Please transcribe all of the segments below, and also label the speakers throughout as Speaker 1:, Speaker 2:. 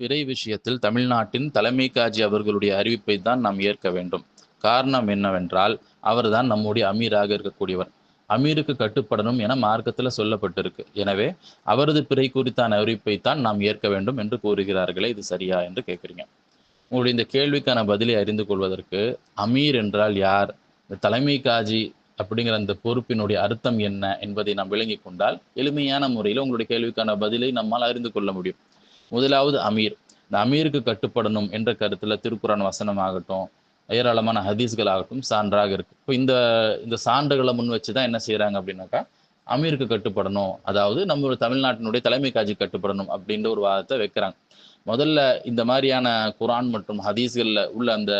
Speaker 1: பிறை விஷயத்தில் தமிழ்நாட்டின் தலைமை காஜி அவர்களுடைய அறிவிப்பை தான் நாம் ஏற்க வேண்டும். காரணம் என்னவென்றால் அவர்தான் நம்முடைய அமீராக இருக்கக்கூடியவர். அமீருக்கு கட்டுப்படணும் என மார்க்கத்தில் சொல்லப்பட்டிருக்கு. எனவே அவரது பிறை குறித்தான அறிவிப்பை தான் நாம் ஏற்க வேண்டும் என்று கூறுகிறார்களே இது சரியா என்று கேட்குறீங்க. உங்களுடைய இந்த கேள்விக்கான பதிலை அறிந்து கொள்வதற்கு அமீர் என்றால் யார்? இந்த தலைமை காஜி அப்படிங்கிற அந்த பொறுப்பினுடைய அர்த்தம் என்ன என்பதை நாம் விளங்கி கொண்டால் எளிமையான முறையில் உங்களுடைய கேள்விக்கான பதிலை நம்மால் அறிந்து கொள்ள முடியும். முதலாவது அமீர். இந்த அமீருக்கு கட்டுப்படணும் என்ற கருத்தில் திருக்குறான் வசனமாகட்டும் ஏராளமான ஹதீஸ்கள் ஆகட்டும் சான்றாக இருக்கு. இப்போ இந்த இந்த சான்றுகளை முன் வச்சு தான் என்ன செய்கிறாங்க அப்படின்னாக்கா அமீருக்கு கட்டுப்படணும் அதாவது நம்ம தமிழ்நாட்டினுடைய தலைமை காட்சி கட்டுப்படணும் அப்படின்ற ஒரு வாதத்தை வைக்கிறாங்க. முதல்ல இந்த மாதிரியான குரான் மற்றும் ஹதீஸ்களில் உள்ள அந்த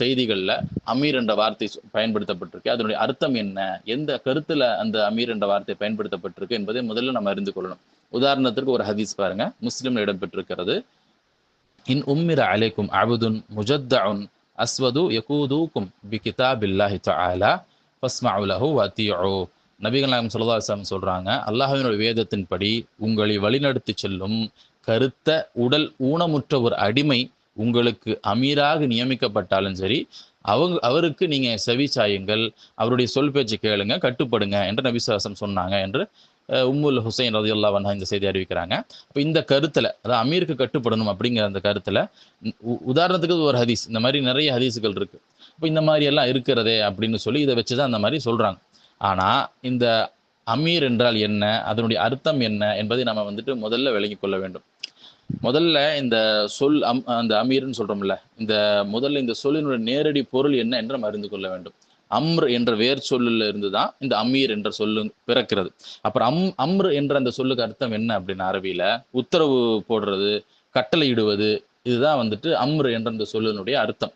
Speaker 1: செய்திகளில் அமீர் என்ற வார்த்தை பயன்படுத்தப்பட்டிருக்கு. அதனுடைய அர்த்தம் என்ன எந்த கருத்தில் அந்த அமீர் என்ற வார்த்தை பயன்படுத்தப்பட்டிருக்கு என்பதை முதல்ல நம்ம அறிந்து கொள்ளணும். உதாரணத்திற்கு ஒரு ஹதீஸ் பாருங்க. முஸ்லிம்ல இடம்பெற்றிருக்கிறது. இன் உம்மிர அலைக்கும் அபுதுன் முஜத்தவுன் அஸ்வது யகூதூக்கும் பி கிதாபில்லாஹி தஆலா ஃபஸ்மஉ லஹு வஅத்தியு நபிகள் நாயகம் ஸல்லல்லாஹு இஸ்லாம் வஸல்லம் சொல்றாங்க அல்லாஹ்வினுடைய வேதத்தின்படி உங்களை வழிநடத்தி செல்லும் கருத்த உடல் ஊனமுற்ற ஒரு அடிமை உங்களுக்கு அமீராக நியமிக்கப்பட்டாலும் சரி அவங்க அவருக்கு நீங்க செவி சாயுங்கள் அவருடைய சொல் பேச்சு கேளுங்க கட்டுப்படுங்க என்று நபிசுவாசம் சொன்னாங்க என்று உம்முல் ஹுசைன் ரதி அல்லா இந்த செய்தி அறிவிக்கிறாங்க. இப்போ இந்த கருத்துல அதாவது அமீருக்கு கட்டுப்படணும் அப்படிங்கிற அந்த கருத்துல உதாரணத்துக்கு ஒரு ஹதீஸ் இந்த மாதிரி நிறைய ஹதீஸுகள் இருக்கு. இப்போ இந்த மாதிரி எல்லாம் இருக்கிறதே அப்படின்னு சொல்லி இதை வச்சுதான் அந்த மாதிரி சொல்றாங்க. ஆனா இந்த அமீர் என்றால் என்ன அதனுடைய அர்த்தம் என்ன என்பதை நம்ம வந்துட்டு முதல்ல விளங்கி கொள்ள வேண்டும். முதல்ல இந்த சொல் அம் அந்த அமீர்னு சொல்றோம்ல இந்த முதல்ல இந்த சொல்லினுடைய நேரடி பொருள் என்ன என்று நம்ம அறிந்து கொள்ள வேண்டும். அம்ர் என்ற வேர் சொல்லுல இருந்து தான் இந்த அமீர் என்ற சொல்லு பிறக்கிறது. அப்புறம் அம் அம்ரு என்ற அந்த சொல்லுக்கு அர்த்தம் என்ன அப்படின்னு அரபியில? உத்தரவு போடுறது கட்டளையிடுவது இதுதான் வந்துட்டு அம்ரு என்ற அந்த சொல்லினுடைய அர்த்தம்.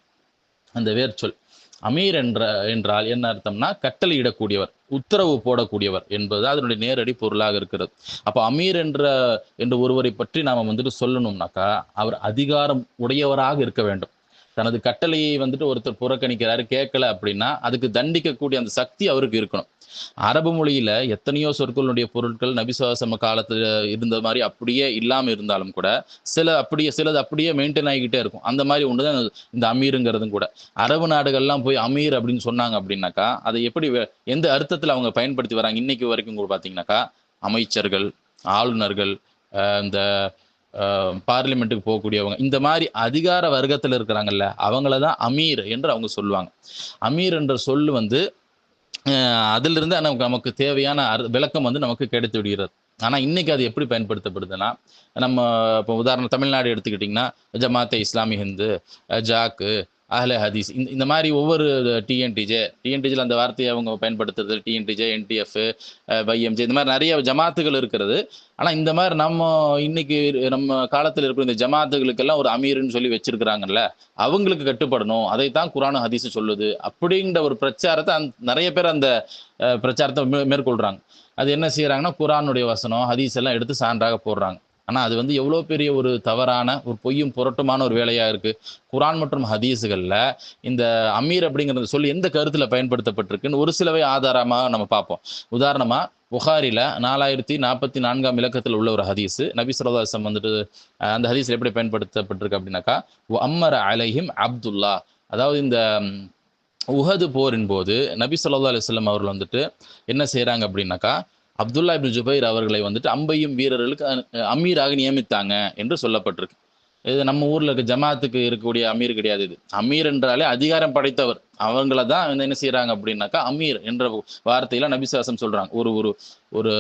Speaker 1: அந்த வேர் சொல். அமீர் என்ற என்றால் என்ன அர்த்தம்னா கட்டளையிடக்கூடியவர் உத்தரவு போடக்கூடியவர் என்பது அதனுடைய நேரடி பொருளாக இருக்கிறது. அப்போ அமீர் என்ற என்ற ஒருவரை பற்றி நாம் வந்துட்டு சொல்லணும்னாக்கா அவர் அதிகாரம் உடையவராக இருக்க வேண்டும். தனது கட்டளையை வந்துட்டு ஒருத்தர் புறக்கணிக்கிறாரு கேட்கல அப்படின்னா அதுக்கு தண்டிக்கக்கூடிய அந்த சக்தி அவருக்கு இருக்கணும். அரபு மொழியில எத்தனையோ சொற்களுடைய பொருட்கள் நபிசுவாசம காலத்துல இருந்த மாதிரி அப்படியே இல்லாம இருந்தாலும் கூட சில அப்படியே சிலது அப்படியே மெயின்டைன் ஆகிக்கிட்டே இருக்கும். அந்த மாதிரி ஒன்றுதான் இந்த அமீருங்கிறதும் கூட. அரபு நாடுகள்லாம் போய் அமீர் அப்படின்னு சொன்னாங்க அப்படின்னாக்கா அதை எப்படி எந்த அர்த்தத்துல அவங்க பயன்படுத்தி வராங்க? இன்னைக்கு வரைக்கும் கூட பாத்தீங்கன்னாக்கா அமைச்சர்கள் ஆளுநர்கள் இந்த பார்லிமெண்ட்டுக்கு போகக்கூடியவங்க. இந்த மாதிரி அதிகார வர்க்கத்தில் இருக்கிறாங்கல்ல அவங்கள தான் அமீர் என்று அவங்க சொல்லுவாங்க. அமீர் என்ற சொல் வந்து அதிலிருந்து நமக்கு நமக்கு தேவையான விளக்கம் வந்து நமக்கு கிடைத்து விடுகிறது. ஆனால் இன்னைக்கு அது எப்படி பயன்படுத்தப்படுதுன்னா நம்ம இப்போ உதாரணம் தமிழ்நாடு எடுத்துக்கிட்டிங்கன்னா ஜமாத்தே இஸ்லாமி ஹிந்து ஜாக்கு அஹ்ல ஹதீஸ். இந்த இந்த மாதிரி ஒவ்வொரு டிஎன்டிஜே டிஎன்டிஜில் அந்த வார்த்தையை அவங்க பயன்படுத்துறது டிஎன்டிஜே என்டிஎஃப் வைஎம்ஜே இந்த மாதிரி நிறைய ஜமாத்துகள் இருக்கிறது. ஆனால் இந்த மாதிரி நம்ம இன்னைக்கு நம்ம காலத்தில் இருக்கிற இந்த ஜமாத்துகளுக்கெல்லாம் ஒரு அமீர்னு சொல்லி வச்சிருக்கிறாங்கல்ல அவங்களுக்கு கட்டுப்படணும். அதைத்தான் குரான் ஹதீஸ் சொல்லுது அப்படிங்கிற ஒரு பிரச்சாரத்தை அந் நிறைய பேர் அந்த பிரச்சாரத்தை மேற்கொள்கிறாங்க அது என்ன செய்கிறாங்கன்னா குரானுடைய வசனம் ஹதீஸ் எல்லாம் எடுத்து சான்றாக போடுறாங்க. ஆனால் அது வந்து எவ்வளோ பெரிய ஒரு தவறான ஒரு பொய்யும் புரட்டுமான ஒரு வேலையாக இருக்குது குரான் மற்றும் ஹதீஸுகளில் இந்த அமீர் அப்படிங்கிறத சொல்லி எந்த கருத்தில் பயன்படுத்தப்பட்டிருக்குன்னு ஒரு சிலவை ஆதாரமாக நம்ம பார்ப்போம். உதாரணமாக புகாரில நாலாயிரத்தி நாற்பத்தி நான்காம் இலக்கத்தில் உள்ள ஒரு ஹதீஸ் நபி சுரதாசம் வந்துட்டு அந்த ஹதீஸில் எப்படி பயன்படுத்தப்பட்டிருக்கு அப்படின்னாக்கா அம்மர அலைஹிம் அப்துல்லா. அதாவது இந்த உஹது போரின் போது நபி சொல்லா அலுவலம் அவர்கள் வந்துட்டு என்ன செய்கிறாங்க அப்படின்னாக்கா அப்துல்லா இபின் ஜுபைர் அவர்களை வந்துட்டு அம்பையும் வீரர்களுக்கு அமீராக நியமித்தாங்க என்று சொல்லப்பட்டிருக்கு. இது நம்ம ஊர்ல இருக்க ஜமாத்துக்கு இருக்கக்கூடிய அமீர் கிடையாது இது. அமீர் என்றாலே அதிகாரம் படைத்தவர். அவங்கள தான் வந்து என்ன செய்யறாங்க அப்படின்னாக்கா அமீர் என்ற வார்த்தையில நபிசாசம் சொல்றாங்க. ஒரு ஒரு ஒரு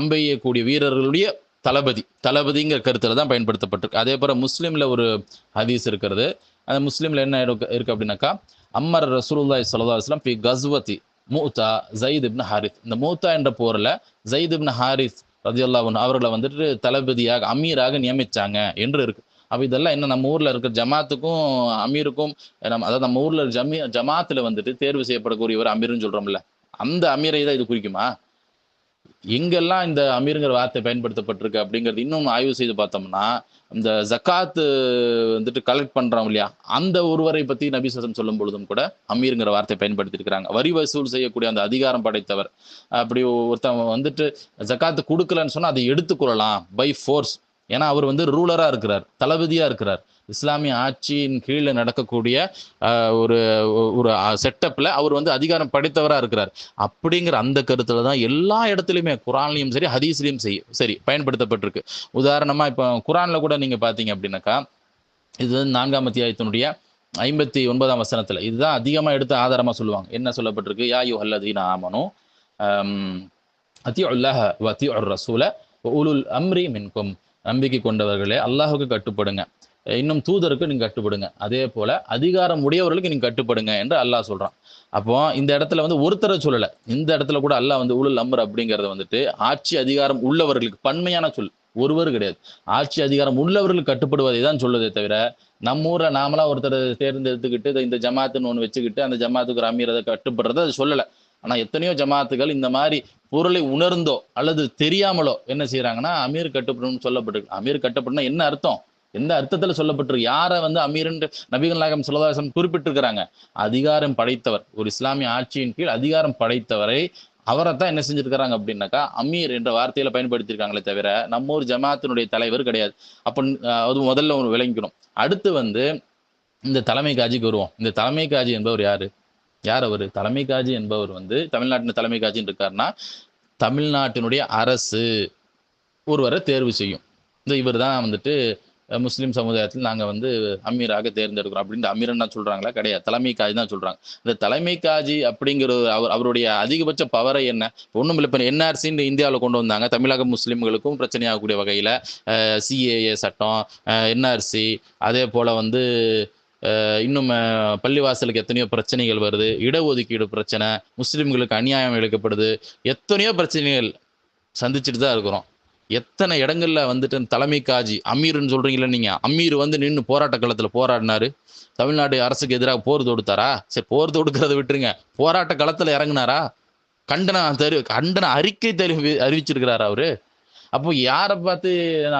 Speaker 1: அம்பெய்யக்கூடிய வீரர்களுடைய தளபதி. தளபதிங்கிற கருத்துல தான் பயன்படுத்தப்பட்டிருக்கு. அதே போல முஸ்லீம்ல ஒரு ஹதீஸ் இருக்கிறது. அந்த முஸ்லீம்ல என்ன இருக்கு அப்படின்னாக்கா அம்மர் ரசூலுல்லாய் சல்லா அலுவலாம் பி கஸ்வதி மூத்தா ஜயித் இப்னு ஹாரித் இந்த மூத்தா என்ற போரில் ஜயித் இப்னு ஹாரிஸ் ரதியுல்லா அவர்களை வந்துட்டு தளபதியாக அமீராக நியமிச்சாங்க என்று இருக்கு. அப்போ இதெல்லாம் என்ன நம்ம ஊரில் இருக்கிற ஜமாத்துக்கும் அமீருக்கும் நம்ம அதாவது நம்ம ஊரில் ஜமீ ஜமாத்தில் வந்துட்டு தேர்வு செய்யப்படக்கூடியவர் அமீர்னு சொல்கிறோம்ல அந்த அமீரை தான் இது குறிக்குமா? எங்கெல்லாம் இந்த அமீருங்கிற வார்த்தை பயன்படுத்தப்பட்டிருக்கு அப்படிங்கிறது இன்னும் ஆய்வு செய்து பார்த்தோம்னா இந்த ஜக்காத்து வந்துட்டு கலெக்ட் பண்றோம் இல்லையா? அந்த ஒருவரை பத்தி நபிசசம் சொல்லும் பொழுதும் கூட அமீருங்கிற வார்த்தை பயன்படுத்தியிருக்கிறாங்க. வரி வசூல் செய்யக்கூடிய அந்த அதிகாரம் படைத்தவர். அப்படி ஒருத்தன் வந்துட்டு ஜக்காத்து கொடுக்கலன்னு சொன்னா அதை எடுத்துக்கொள்ளலாம் பை ஃபோர்ஸ் ஏன்னா அவர் வந்து ரூலரா இருக்கிறார் தளபதியா இருக்கிறார். இஸ்லாமிய ஆட்சியின் கீழே நடக்கக்கூடிய ஆஹ், ஒரு ஒரு செட்டப்ல அவர் வந்து அதிகாரம் படைத்தவரா இருக்கிறார். அப்படிங்கிற அந்த கருத்துல தான் எல்லா இடத்துலையுமே குரான்லையும் சரி ஹதீஸ்லையும் சரி சரி பயன்படுத்தப்பட்டிருக்கு. உதாரணமா இப்போ குரான்ல கூட நீங்க பாத்தீங்க அப்படின்னாக்கா இது வந்து நான்காம் அத்தியாயத்தினுடைய ஐம்பத்தி ஒன்பதாம் வசனத்துல இதுதான் அதிகமா எடுத்து ஆதாரமா சொல்லுவாங்க. என்ன சொல்லப்பட்டிருக்கு? யா யூ அல்லதீன ஆமனு அத்தியு வத்தியுர் ரசூல உலுல் அம்ரி மின்கும். நம்பிக்கை கொண்டவர்களே அல்லாஹுக்கு கட்டுப்படுங்க. இன்னும் தூதருக்கு நீங்க கட்டுப்படுங்க. அதே போல அதிகாரம் உடையவர்களுக்கு நீங்க கட்டுப்படுங்க என்று அல்லாஹ் சொல்றான். அப்போ இந்த இடத்துல வந்து ஒருத்தரை சொல்லல. இந்த இடத்துல கூட அல்லாஹ் வந்து உலுல் அம்ர் அப்படிங்கறத வந்துட்டு ஆட்சி அதிகாரம் உள்ளவர்களுக்கு பன்மையான சொல். ஒருவர் கிடையாது. ஆட்சி அதிகாரம் உள்ளவர்களுக்கு கட்டுப்படுவதை தான் சொல்லுதே தவிர நம்ம ஊர்ல நாமளா ஒருத்தர் தேர்ந்தெடுத்துக்கிட்டு இந்த ஜமாத்துன்னு ஒன்று வச்சுக்கிட்டு அந்த ஜமாத்துக்கு ஒரு அமீர் அதை அது சொல்லலை. ஆனா எத்தனையோ ஜமாத்துகள் இந்த மாதிரி பொருளை உணர்ந்தோ அல்லது தெரியாமலோ என்ன செய்யறாங்கன்னா அமீர் கட்டுப்படும்னு சொல்லப்பட்டிருக்கு. அமீர் கட்டப்படும்னா என்ன அர்த்தம்? எந்த அர்த்தத்துல சொல்லப்பட்டிருக்கு? யாரை வந்து அமீர் என்று நபிகள் நாயகம் சுல்லதாசம் குறிப்பிட்டிருக்கிறாங்க? அதிகாரம் படைத்தவர். ஒரு இஸ்லாமிய ஆட்சியின் கீழ் அதிகாரம் படைத்தவரை அவரை தான் என்ன செஞ்சிருக்கிறாங்க அப்படின்னாக்கா அமீர் என்ற வார்த்தையில பயன்படுத்தியிருக்காங்களே தவிர நம்ம ஒரு ஜமாத்தினுடைய தலைவர் கிடையாது. அப்போ அது முதல்ல ஒரு விளங்கிக்கணும். அடுத்து வந்து இந்த தலைமை காஜிக்கு வருவோம். இந்த தலைமை காஜி என்பவர் யாரு? யார் அவர்? தலைமை காஜி என்பவர் வந்து தமிழ்நாட்டின் தலைமை காஜின்னு இருக்காருன்னா தமிழ்நாட்டினுடைய அரசு ஒருவரை தேர்வு செய்யும். இந்த இவர் தான் வந்துட்டு முஸ்லீம் சமுதாயத்தில் நாங்கள் வந்து அமீராக தேர்ந்தெடுக்கிறோம் அப்படின்ட்டு அமீரன் தான் சொல்கிறாங்களா கிடையாது. தலைமை காஜி தான் சொல்கிறாங்க இந்த தலைமை காஜி அப்படிங்கிற அவர் அவருடைய அதிகபட்ச பவரை என்ன? ஒன்றும் இல்லை. இப்போ என்ஆர்சின்னு இந்தியாவில் கொண்டு வந்தாங்க. தமிழக முஸ்லீம்களுக்கும் பிரச்சனையாகக்கூடிய வகையில் சிஏஏ சட்டம் என்ஆர்சி அதே போல் வந்து இன்னும் பள்ளிவாசலுக்கு எத்தனையோ பிரச்சனைகள் வருது. இடஒதுக்கீடு பிரச்சனை முஸ்லீம்களுக்கு அநியாயம் இழைக்கப்படுது எத்தனையோ பிரச்சனைகள் சந்திச்சுட்டு தான் இருக்கிறோம். எத்தனை இடங்கள்ல வந்துட்டு தலைமை காஜி அமீர்னு சொல்றீங்களா நீங்க அமீர் வந்து நின்று போராட்ட களத்தில் போராடினாரு. தமிழ்நாடு அரசுக்கு எதிராக போர் தொடுத்தாரா? சரி போர் தொடுக்கிறத விட்டுருங்க. போராட்ட களத்தில் இறங்குனாரா? கண்டன தெரி கண்டன அறிக்கை தெரி அறிவிச்சிருக்கிறாரா அவரு? அப்போ யாரை பார்த்து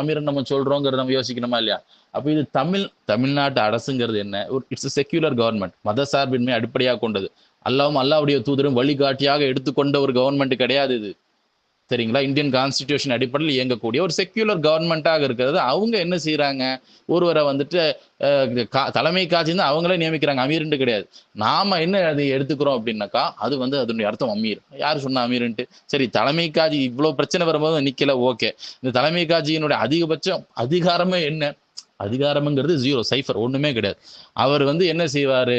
Speaker 1: அமீரன் நம்ம சொல்றோங்கிறத நம்ம யோசிக்கணுமா இல்லையா? அப்போ இது தமிழ் தமிழ்நாட்டு அரசுங்கிறது என்ன? ஒரு இட்ஸ் செக்யூலர் கவர்மெண்ட் மத சார்பின்மை அடிப்படையாக கொண்டது. அல்லாவும் அல்லாவுடைய தூதரும் வழிகாட்டியாக எடுத்துக்கொண்ட ஒரு கவர்மெண்ட் கிடையாது இது. சரிங்களா? இந்தியன் கான்ஸ்டிடியூஷன் அடிப்படையில் இயங்கக்கூடிய ஒரு செக்யூலர் கவர்மெண்ட்டாக இருக்கிறது. அவங்க என்ன செய்கிறாங்க ஒருவரை வந்துட்டு கா- தலைமை காட்சின்னு அவங்களே நியமிக்கிறாங்க. அமீர்ன்ட்டு கிடையாது. நாம என்ன அதை எடுத்துக்கிறோம் அப்படின்னாக்கா அது வந்து அதனுடைய அர்த்தம் அமீர். யார் சொன்னா அமீர்ன்ட்டு? சரி தலைமை காட்சி இவ்வளவு பிரச்சனை வரும்போது நிக்கல ஓகே இந்த தலைமை காட்சியினுடைய அதிகபட்சம் அதிகாரமே என்ன? அதிகாரம்ங்கிறது ஜீரோ சைஃபர் ஒன்றுமே கிடையாது. அவர் வந்து என்ன செய்வார்?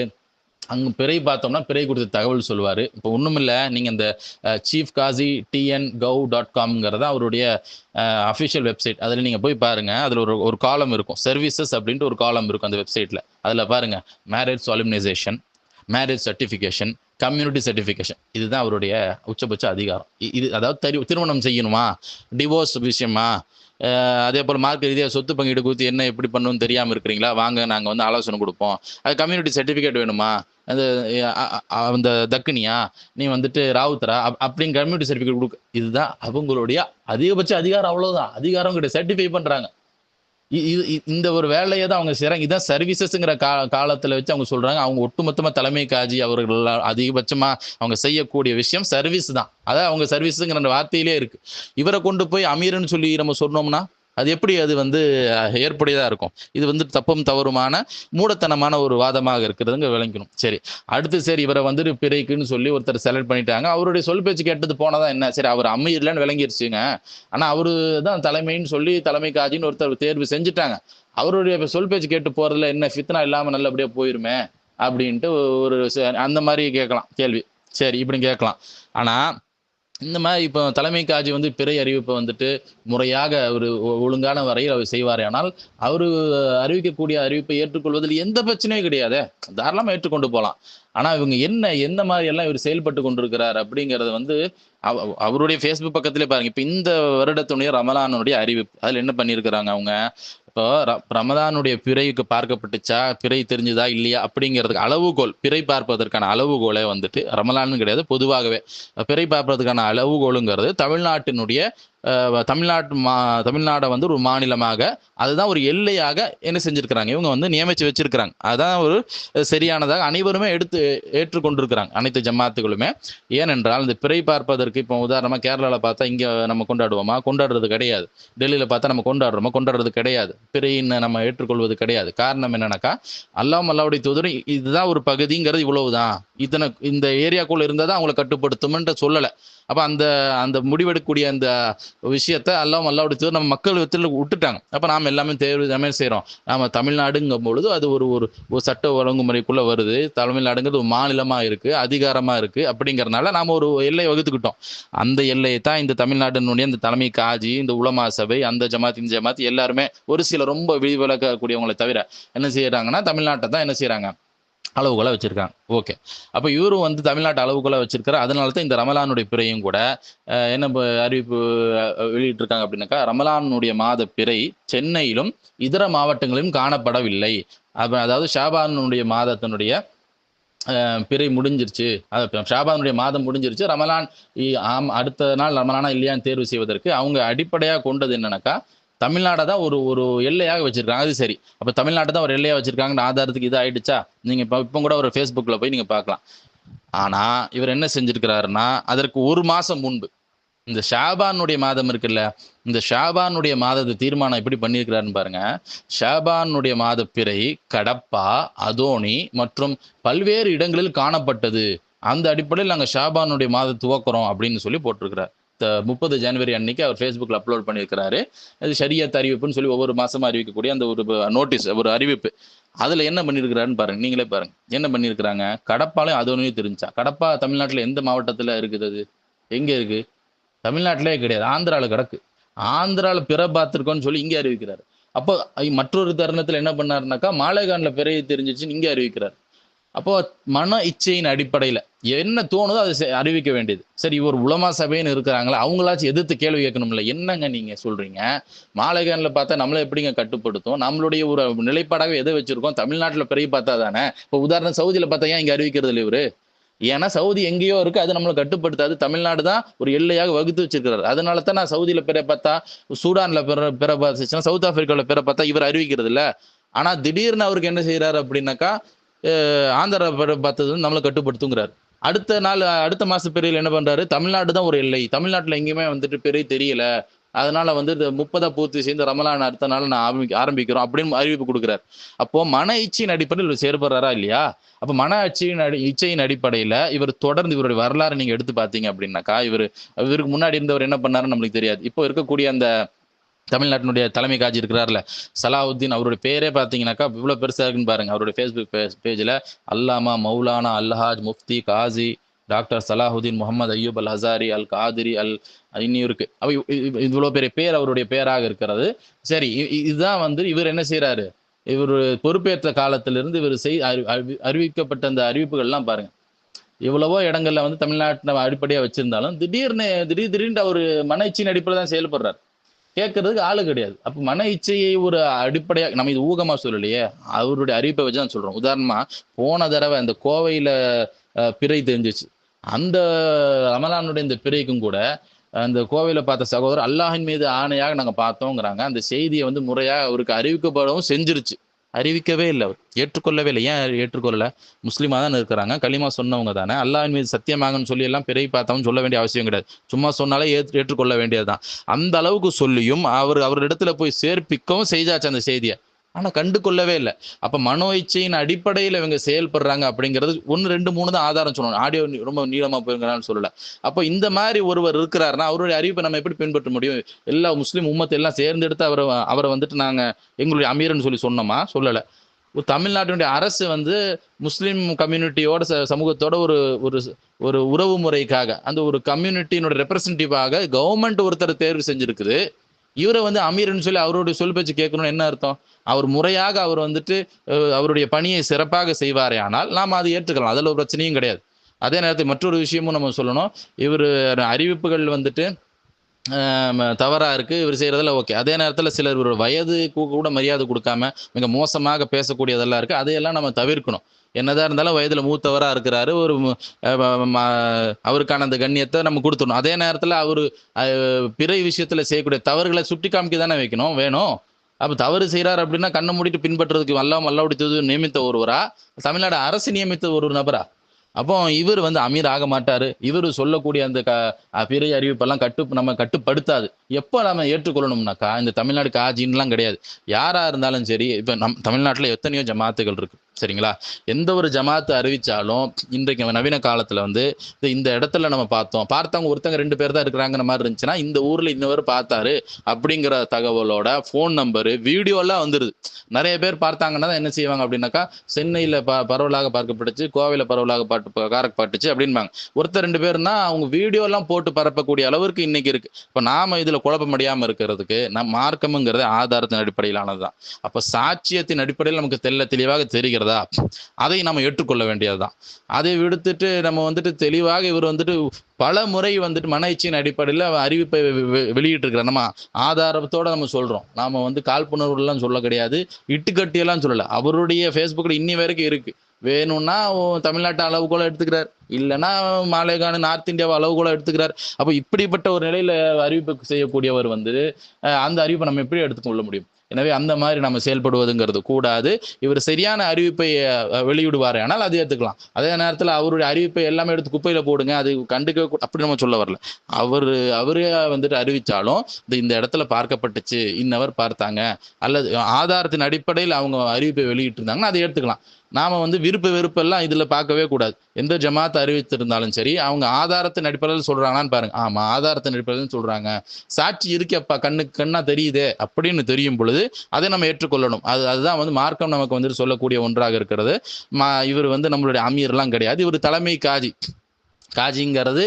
Speaker 1: அங்கே பிறை பார்த்தோம்னா பிறை கொடுத்த தகவல் சொல்லுவார். இப்போ ஒன்றுமில்ல நீங்கள் இந்த chief Kashi TN gov dot காம்ங்கிறத அவருடைய அஃபிஷியல் வெப்சைட் அதில் நீங்கள் போய் பாருங்கள் அதில் ஒரு ஒரு காலம் இருக்கும். சர்வீசஸ் அப்படின்ட்டு ஒரு காலம் இருக்கும் அந்த வெப்சைட்டில் அதில் பாருங்கள் marriage solemnization marriage certification community certification இதுதான் அவருடைய உச்சபட்ச அதிகாரம். இது அதாவது தரி திருமணம் செய்யணுமா? டிவோர்ஸ் விஷயமா? அதே போல் மார்க் ரீதியாக சொத்து பங்கீடு குறித்து என்ன எப்படி பண்ணணும்னு தெரியாமல் இருக்கிறீங்களா? வாங்க நாங்கள் வந்து ஆலோசனை கொடுப்போம். அது கம்யூனிட்டி சர்டிஃபிகேட் வேணுமா? அந்த அந்த தக்கினியா? நீ வந்துட்டு ராவுத்தரா? அப்- அப்படின்னு கம்யூனிட்டி சர்டிஃபிகேட் கொடுக்க இதுதான் அவங்களுடைய அதிகபட்ச அதிகாரம் அவ்வளோதான் அதிகாரம் கிட்ட சர்டிஃபை பண்ணுறாங்க இந்த ஒரு வேலையை தான் அவங்க செய்றாங்க. இதான் சர்வீசஸ்ங்கிற கா காலத்துல வச்சு அவங்க சொல்றாங்க. அவங்க ஒட்டுமொத்தமா தலைமை காஜி அவர்கள் அதிகபட்சமாக அதிகபட்சமா அவங்க செய்யக்கூடிய விஷயம் சர்வீஸ் தான். அதான் அவங்க சர்வீஸுங்கிற வார்த்தையிலே இருக்கு. இவரை கொண்டு போய் அமீர்னு சொல்லி நம்ம சொன்னோம்னா அது எப்படி அது வந்து அஹ், ஏற்புடையதா இருக்கும்? இது வந்து தப்பும் தவறுமான மூடத்தனமான ஒரு வாதமாக இருக்கிறதுங்க விளங்கணும் சரி அடுத்து சரி இவரை வந்துட்டு பிறைக்குன்னு சொல்லி ஒருத்தர் செலக்ட் பண்ணிட்டாங்க. அவருடைய சொல் பேச்சு கேட்டது போனதான் என்ன? சரி அவர் அம்மையிலன்னு விளங்கிருச்சுங்க. ஆனா அவரு தான் தலைமைன்னு சொல்லி தலைமை காஜின்னு ஒருத்தர் தேர்வு செஞ்சுட்டாங்க. அவருடைய சொல் பேச்சு கேட்டு போறதுல என்ன ஃபித்னா இல்லாம நல்லபடியா போயிருமே? அப்படின்ட்டு ஒரு அந்த மாதிரி கேட்கலாம். கேள்வி. சரி இப்படி கேட்கலாம். ஆனா இந்த மாதிரி இப்போ தலைமை காஜி வந்து பிறை அறிவிப்பை வந்துட்டு முறையாக ஒரு ஒ- ஒழுங்கான வரையில் அவர் செய்வார். ஆனால் அவரு அறிவிக்கக்கூடிய அறிவிப்பை ஏற்றுக்கொள்வதில் எந்த பிரச்சனையும் கிடையாது. தாராளமா ஏற்றுக்கொண்டு போகலாம் ஆனா இவங்க என்ன எந்த மாதிரி எல்லாம் இவர் செயல்பட்டு கொண்டிருக்கிறார் அப்படிங்கறது வந்து அவருடைய ஃபேஸ்புக் பக்கத்திலே பாருங்க. இப்போ இந்த வருடத்துடைய ரமலானுடைய அறிவிப்பு. அதில் என்ன பண்ணியிருக்கிறாங்க அவங்க? இப்போ ரமதானுடைய பிறைக்கு பார்க்கப்பட்டுச்சா? பிறை தெரிஞ்சுதா? இல்லையா? அப்படிங்கிறதுக்கு அளவுகோல் பிறை பார்ப்பதற்கான அளவுகோலே வந்துட்டு ரமலான்னு கிடையாது பொதுவாகவே. பிறை பார்ப்பதற்கான அளவுகோலுங்கிறது தமிழ்நாட்டினுடைய தமிழ்நாட்டு மா தமிழ்நாடை வந்து ஒரு மாநிலமாக அதுதான் ஒரு எல்லையாக என்ன செஞ்சிருக்கிறாங்க? இவங்க வந்து நியமிச்சு வச்சிருக்கிறாங்க. அதுதான் ஒரு சரியானதாக அனைவருமே எடுத்து ஏற்றுக்கொண்டிருக்கிறாங்க அனைத்து ஜமாத்துகளுமே. ஏனென்றால் இந்த பிறை பார்ப்பதற்கு இப்போ உதாரணமாக கேரளாவில் பார்த்தா இங்கே நம்ம கொண்டாடுவோமா? கொண்டாடுறது கிடையாது. டெல்லியில் பார்த்தா நம்ம கொண்டாடுறோமா? கொண்டாடுறது கிடையாது. பிறையின்னு நம்ம ஏற்றுக்கொள்வது கிடையாது. காரணம் என்னன்னாக்கா அல்லாம் அல்லாவுடைய தூதர் இதுதான் ஒரு பகுதிங்கிறது இவ்வளவுதான். இத்தனை இந்த ஏரியாக்குள்ள இருந்தால் தான் அவங்களை கட்டுப்படுத்தும்ன்ற சொல்லலை. அப்போ அந்த அந்த முடிவெடுக்கக்கூடிய அந்த விஷயத்த எல்லாம் அல்லாவுடைய நம்ம மக்கள் வித்துல விட்டுட்டாங்க. அப்போ நாம் எல்லாமே தேர்வு எல்லாமே செய்கிறோம் நம்ம தமிழ்நாடுங்கும் பொழுது அது ஒரு ஒரு ஒரு சட்ட ஒழுங்குமுறைக்குள்ளே வருது. தமிழ்நாடுங்கிறது ஒரு மாநிலமாக இருக்குது அதிகாரமாக இருக்குது அப்படிங்கிறனால நாம் ஒரு எல்லை வகுத்துக்கிட்டோம். அந்த எல்லையை தான் இந்த தமிழ்நாட்டினுடைய இந்த தலைமை காஜி இந்த உலமா சபை அந்த ஜமாத் இந்த ஜமாத் எல்லாருமே ஒரு சில ரொம்ப விதிவிலக்கக்கூடியவங்களை தவிர என்ன செய்கிறாங்கன்னா தமிழ்நாட்டை தான் என்ன செய்கிறாங்க அளவுகளை வச்சிருக்காங்க. ஓகே அப்போ இவரும் வந்து தமிழ்நாட்டு அளவுகளை வச்சிருக்காரு. அதனால தான் இந்த ரமலானுடைய பிறையும் கூட என்ன அறிவிப்பு வெளியிட்டிருக்காங்க அப்படின்னாக்கா ரமலானுடைய மாத பிறை சென்னையிலும் இதர மாவட்டங்களிலும் காணப்படவில்லை. அப்போ அதாவது ஷாபானுடைய மாதத்தினுடைய பிறை முடிஞ்சிருச்சு. அது ஷாபானுடைய மாதம் முடிஞ்சிருச்சு. ரமலான் இ- ஆம் அடுத்த நாள் ரமலானா இல்லையான்னு தேர்வு செய்வதற்கு அவங்க அடிப்படையாக கொண்டது என்னன்னாக்கா தமிழ்நாடை தான் ஒரு ஒரு எல்லையாக வச்சிருக்காங்க. அது சரி. அப்போ தமிழ்நாட்டை தான் ஒரு எல்லையாக வச்சிருக்காங்கன்னு ஆதாரத்துக்கு இது ஆயிடுச்சா? நீங்கள் இப்போ இப்போ கூட ஒரு ஃபேஸ்புக்கில் போய் நீங்கள் பார்க்கலாம். ஆனால் இவர் என்ன செஞ்சிருக்கிறாருன்னா அதற்கு ஒரு மாதம் முன்பு இந்த ஷாபானுடைய மாதம் இருக்குல்ல இந்த ஷாபானுடைய மாதத்தை தீர்மானம் எப்படி பண்ணியிருக்கிறாருன்னு பாருங்க. ஷாபானுடைய மாத பிறை கடப்பா அதோனி மற்றும் பல்வேறு இடங்களில் காணப்பட்டது. அந்த அடிப்படையில் நாங்கள் ஷாபானுடைய மாதம் துவக்கிறோம் அப்படின்னு சொல்லி போட்டிருக்கிறார். முப்பது ஜனவரி அன்னைக்கு அவர் ஃபேஸ்புக்கில் அப்லோட் பண்ணியிருக்கிறாரு. அது ஷரியத் அறிவிப்புன்னு சொல்லி ஒவ்வொரு மாசமும் அறிவிக்கக்கூடிய அந்த ஒரு நோட்டீஸ் ஒரு அறிவிப்பு. அதுல என்ன பண்ணியிருக்கிறாருன்னு பாருங்க நீங்களே பாருங்க. என்ன பண்ணியிருக்கிறாங்க? கடப்பாலையும் அதோனையும் தெரிஞ்சா. கடப்பா தமிழ்நாட்டுல எந்த மாவட்டத்துல இருக்குது அது? எங்க இருக்கு? தமிழ்நாட்டிலே கிடையாது. ஆந்திரால கிடக்கு. ஆந்திரால பிற பார்த்துருக்கோன்னு சொல்லி இங்கே அறிவிக்கிறாரு. அப்போ மற்றொரு தருணத்துல என்ன பண்ணாருனாக்கா மாலேகான்ல பிறையை தெரிஞ்சிச்சுன்னு இங்கே அறிவிக்கிறார். அப்போ மன இச்சையின் அடிப்படையில என்ன தோணுதோ அதை அறிவிக்க வேண்டியது. சரி இவர் உலமா சபைன்னு இருக்கிறாங்களா அவங்களாச்சும் எதிர்த்து கேள்வி கேட்கணும்ல. என்னங்க நீங்க சொல்றீங்க? மாலேகான்ல பார்த்தா நம்மளை எப்படிங்க கட்டுப்படுத்தும்? நம்மளுடைய ஒரு நிலைப்பாடாக எதை வச்சிருக்கோம்? தமிழ்நாட்டில் பெரிய பார்த்தா தானே? இப்போ உதாரணம் சவுதியில பார்த்தா ஏன் இங்க அறிவிக்கிறது இல்லை இவரு? ஏன்னா சவுதி எங்கேயோ இருக்கு அது நம்மளை கட்டுப்படுத்தாது. தமிழ்நாடு தான் ஒரு எல்லையாக வகுத்து வச்சிருக்கிறார். அதனால தான் நான் சவுதியில பிற பார்த்தா சூடான்ல பிற பிற பார்த்துச்சுன்னா சவுத் ஆப்பிரிக்காவில் பிற பார்த்தா இவர் அறிவிக்கிறது இல்ல. ஆனா திடீர்னு அவருக்கு என்ன செய்யறாரு அப்படின்னாக்கா ஆந்திரா பார்த்தது நம்மளை கட்டுப்படுத்துங்கிறார். அடுத்த நாள் அடுத்த மாச பிறையில் என்ன பண்றாரு? தமிழ்நாடு தான் ஒரு எல்லை. தமிழ்நாட்டுல எங்கேயுமே வந்துட்டு பெரிய தெரியல. அதனால வந்து இந்த முப்பதா பூர்த்தி சேர்ந்து ரமலான் அடுத்த நாள் நான் ஆரம்பி ஆரம்பிக்கிறோம் அப்படின்னு அறிவிப்பு கொடுக்குறாரு. அப்போ மன இச்சையின் அடிப்படையில் இவர் செயல்படுறாரா இல்லையா? அப்ப மன இச்சையின் அடி இச்சையின் அடிப்படையில இவர் தொடர்ந்து இவருடைய வரலாறு நீங்க எடுத்து பார்த்தீங்க அப்படின்னாக்கா இவர் இவருக்கு முன்னாடி இருந்தவர் என்ன பண்ணாருன்னு நம்மளுக்கு தெரியாது. இப்போ இருக்கக்கூடிய அந்த தமிழ்நாட்டினுடைய தலைமை காட்சி இருக்கிறார்ல. சலாவுத்தீன் அவருடைய பேரே பார்த்தீங்கன்னாக்கா இவ்வளோ பெருசாக இருக்குன்னு பாருங்க. அவருடைய ஃபேஸ்புக் பேஜில் அல்லாமா மௌலானா அல்லஹாஜ் முஃப்தி காசி டாக்டர் சலாஹுதீன் முகமது ஐயூப் அல் ஹசாரி அல் காதிரி அல் இன்னும் இருக்கு. அப்ப இவ்- இவ்வளோ பெரிய பேர் அவருடைய பேராக இருக்கிறது. சரி இ- இதுதான் வந்து இவர் என்ன செய்கிறாரு இவர் பொறுப்பேற்ற காலத்திலிருந்து இவர் செய் அறிவி- அறிவிக்கப்பட்ட அந்த அறிவிப்புகள்லாம் பாருங்க. எவ்வளவோ இடங்கள்ல வந்து தமிழ்நாட்டில் அடிப்படையாக வச்சிருந்தாலும் திடீர்னு திடீர் திடீர்னு அவர் மனைச்சின் அடிப்படையில் தான் செயல்படுறாரு. கேட்கறதுக்கு ஆளு கிடையாது. அப்ப மன இச்சையை ஒரு அடிப்படையா நம்ம இது ஊகமா சொல்லலையே அவருடைய அறிவிப்பை வச்சு தான் சொல்றோம். உதாரணமா போன தடவை அந்த கோவையில அஹ், பிறை தெரிஞ்சிச்சு. அந்த ரமலானுடைய இந்த பிறைக்கும் கூட அந்த கோவையில பார்த்த சகோதரர் அல்லாஹின் மீது ஆணையாக நாங்க பார்த்தோங்கிறாங்க. அந்த செய்தியை வந்து முறையா அவருக்கு அறிவிக்கப்படவும் செஞ்சிருச்சு. அறிவிக்கவே இல்லை. அவர் ஏற்றுக்கொள்ளவே இல்லை. ஏன் ஏற்றுக்கொள்ளல? முஸ்லீமாக தான் இருக்கிறாங்க. களிமா சொன்னவங்க தானே. அல்லாவின் மீது சத்தியமாகன்னு சொல்லி எல்லாம் பிறகு பார்த்தவங்க சொல்ல வேண்டிய அவசியம் கிடையாது. சும்மா சொன்னாலே ஏற்று ஏற்றுக்கொள்ள வேண்டியதுதான். அந்த அளவுக்கு சொல்லியும் அவர் அவரிடத்துல போய் சேர்ப்பிக்கவும் செய்தாச்சு அந்த செய்தியை. ஆனால் கண்டு கொள்ளவே இல்லை. அப்போ மனோ இச்சையின் அடிப்படையில் இவங்க செயல்படுறாங்க அப்படிங்கிறது ஒன்று ரெண்டு மூணு தான் ஆதாரம் சொல்லணும். ஆடியோ ரொம்ப நீளமாக போயிருங்கிறான்னு சொல்லலை. அப்போ இந்த மாதிரி ஒருவர் இருக்கிறாருன்னா அவருடைய அறிவிப்பை நம்ம எப்படி பின்பற்ற முடியும்? எல்லா முஸ்லீம் உம்மத்தை எல்லாம் சேர்ந்து எடுத்து அவரை அவரை வந்துட்டு நாங்கள் எங்களுடைய அமீர்னு சொல்லி சொன்னோமா? சொல்லலை. ஒரு தமிழ்நாட்டினுடைய அரசு வந்து முஸ்லீம் கம்யூனிட்டியோட ச- சமூகத்தோட ஒரு ஒரு ஒரு உறவு முறைக்காக அந்த ஒரு கம்யூனிட்டியினோட ரெப்ரசன்டேட்டிவாக கவர்மெண்ட் ஒருத்தர் தேர்வு செஞ்சிருக்குது. இவரை வந்து அமீர்னு சொல்லி அவருடைய சொல் பேச்சு கேட்கணும்னு என்ன அர்த்தம்? அவர் முறையாக அவர் வந்துட்டு அவருடைய பணியை சிறப்பாக செய்வாரே ஆனால் நாம் அதை ஏற்றுக்கலாம். அதில் ஒரு பிரச்சனையும் கிடையாது. அதே நேரத்தில் மற்றொரு விஷயமும் நம்ம சொல்லணும். இவர் அறிவிப்புகள் வந்துட்டு தவறாக இருக்குது இவர் செய்கிறதில் ஓகே. அதே நேரத்தில் சிலர் ஒரு வயதுக்கு கூட மரியாதை கொடுக்காம மிக மோசமாக பேசக்கூடியதெல்லாம் இருக்குது அதையெல்லாம் நம்ம தவிர்க்கணும். என்னதான் இருந்தாலும் வயதுல மூத்தவரா இருக்கிறாரு. ஒரு அவருக்கான அந்த கண்ணியத்தை நம்ம கொடுத்துடணும். அதே நேரத்துல அவரு பிற பிறை விஷயத்துல செய்யக்கூடிய தவறுகளை சுட்டி காமிக்க தானே வைக்கணும்? வேணும். அப்ப தவறு செய்கிறார் அப்படின்னா கண்ணை மூடிட்டு பின்பற்றுறதுக்கு வல்லாம் வல்லவுடி தூது நியமித்த ஒருவரா? தமிழ்நாடு அரசு நியமித்த ஒரு நபரா? அப்போ இவர் வந்து அமீர் ஆக மாட்டாரு. இவர் சொல்லக்கூடிய அந்த க பிறை அறிவிப்பெல்லாம் கட்டு நம்ம கட்டுப்படுத்தாது. எப்போ நம்ம ஏற்றுக்கொள்ளணும்னாக்கா இந்த தமிழ்நாடு காஜின்லாம் கிடையாது. யாராக இருந்தாலும் சரி இப்போ நம் தமிழ்நாட்டில் எத்தனையோ ஜமாத்துகள் இருக்கு சரிங்களா? எந்த ஒரு ஜமாத்து அறிவித்தாலும் இன்றைக்கு நவீன காலத்தில் வந்து இந்த இடத்துல நம்ம பார்த்தோம். பார்த்தவங்க ஒருத்தங்க ரெண்டு பேர் தான் இருக்கிறாங்கிற மாதிரி இருந்துச்சுன்னா இந்த ஊரில் இன்னவர் பார்த்தாரு அப்படிங்கிற தகவலோட ஃபோன் நம்பரு வீடியோலாம் வந்துடுது நிறைய பேர் பார்த்தாங்கன்னா தான் என்ன செய்வாங்க அப்படின்னாக்கா சென்னையில் ப பரவலாக பார்க்கப்பட்டுச்சு கோவையில் பரவலாக பாட்டு காரப்பாட்டுச்சு அப்படின்பாங்க. ஒருத்தர் ரெண்டு பேர்னா அவங்க வீடியோலாம் போட்டு பரப்பக்கூடிய அளவிற்கு இன்னைக்கு இருக்கு. இப்போ நாம இதில் குழப்பமடையாம இருக்கிறதுக்கு நம் மார்க்கம்ங்கிறது ஆதாரத்தின் அடிப்படையிலானது தான் அப்போ சாட்சியத்தின் அடிப்படையில் நமக்கு தெல்ல தெளிவாக தெரிகிறதா? அதை நம்ம ஏற்றுக்கொள்ள வேண்டியது தான் அதை விடுத்துட்டு நம்ம வந்துட்டு தெளிவாக இவர் வந்துட்டு பல முறை வந்துட்டு மன அடிப்படையில் அறிவிப்பை வெளியிட்டு நம்ம ஆதாரத்தோட நம்ம சொல்கிறோம் நாம் வந்து காழ்ப்புணர்வுலாம் சொல்ல கிடையாது. இட்டுக்கட்டியெல்லாம் சொல்லலை. அவருடைய ஃபேஸ்புக்கில் இன்னி வரைக்கும் இருக்குது வேணும்னா ஓ, தமிழ்நாட்டு அளவுகோல எடுத்துக்கிறார். இல்லைன்னா மாலேகான நார்த் இந்தியாவை அளவுகோல எடுத்துக்கிறார். அப்போ இப்படிப்பட்ட ஒரு நிலையில அறிவிப்பு செய்யக்கூடியவர் வந்து அந்த அறிவிப்பை நம்ம எப்படி எடுத்துக்கொள்ள முடியும்? எனவே அந்த மாதிரி நம்ம செயல்படுவதுங்கிறது கூடாது. இவர் சரியான அறிவிப்பை வெளியிடுவார் ஆனால் அது ஏற்றுக்கலாம் அதே நேரத்தில் அவருடைய அறிவிப்பை எல்லாமே எடுத்து குப்பையில் போடுங்க. அது கண்டுக்க அப்படி நம்ம சொல்ல வரல. அவர் அவரே வந்துட்டு அறிவித்தாலும் இந்த இந்த இடத்துல பார்க்கப்பட்டுச்சு இன்னவர் பார்த்தாங்க. அல்லது ஆதாரத்தின் அடிப்படையில் அவங்க அறிவிப்பை வெளியிட்டிருந்தாங்கன்னா அதை எடுத்துக்கலாம் நாம வந்து விருப்ப வெறுப்பெல்லாம் இதுல பார்க்கவே கூடாது. எந்த ஜமாத் அறிவித்திருந்தாலும் சரி அவங்க ஆதாரத்தின் அடிப்படையில் சொல்றாங்களான்னு பாருங்க. ஆமா ஆதாரத்தின் அடிப்படையில் சொல்றாங்க. சாட்சி இருக்கேப்பா கண்ணுக்கு கண்ணா தெரியுதே அப்படின்னு தெரியும் பொழுது அதை நம்ம ஏற்றுக்கொள்ளணும். அது அதுதான் வந்து மார்க்கம் நமக்கு வந்துட்டு சொல்லக்கூடிய ஒன்றாக இருக்கிறது. மா இவர் வந்து நம்மளுடைய அமீர்லாம் கிடையாது. இவர் தலைமை காதி. காஜிங்கிறது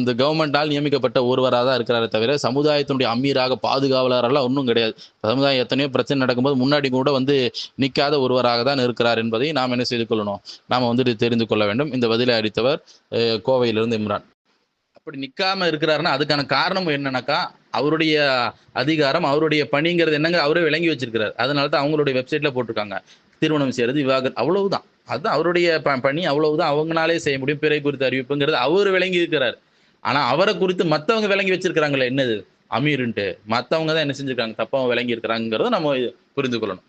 Speaker 1: இந்த கவர்மெண்டால் நியமிக்கப்பட்ட ஒருவராக தான் இருக்கிறாரே தவிர சமுதாயத்தினுடைய அமீராக பாதுகாவலரெல்லாம் ஒன்றும் கிடையாது. சமுதாயம் எத்தனையோ பிரச்சனை நடக்கும்போது முன்னாடி கூட வந்து நிற்காத ஒருவராக தான் இருக்கிறார் என்பதை நாம் என்ன செய்து கொள்ளணும்? நாம் வந்துட்டு தெரிந்து கொள்ள வேண்டும். இந்த பதிலை அளித்தவர் கோவையிலிருந்து இம்ரான். அப்படி நிற்காம இருக்கிறாருன்னா அதுக்கான காரணம் என்னன்னாக்கா அவருடைய அதிகாரம் அவருடைய பணிங்கிறது என்னங்க? அவரே விளங்கி வச்சிருக்கிறார். அதனால தான் அவங்களுடைய வெப்சைட்ல போட்டிருக்காங்க. திருமணம் செய்யறது விவாக அவ்வளவுதான். அதுதான் அவருடைய ப- பணி அவ்வளவுதான். அவங்களாலே செய்ய முடியும். பிறை குறித்த அறிவிப்புங்கிறது அவர் விளங்கி இருக்கிறார். ஆனா அவரை குறித்து மத்தவங்க விளங்கி வச்சிருக்கிறாங்களே என்னது? அமீருன்ட்டு. மத்தவங்க தான் என்ன செஞ்சிருக்காங்க? தப்பாக விளங்கி இருக்கிறாங்கிறத நம்ம புரிந்து கொள்ளணும்.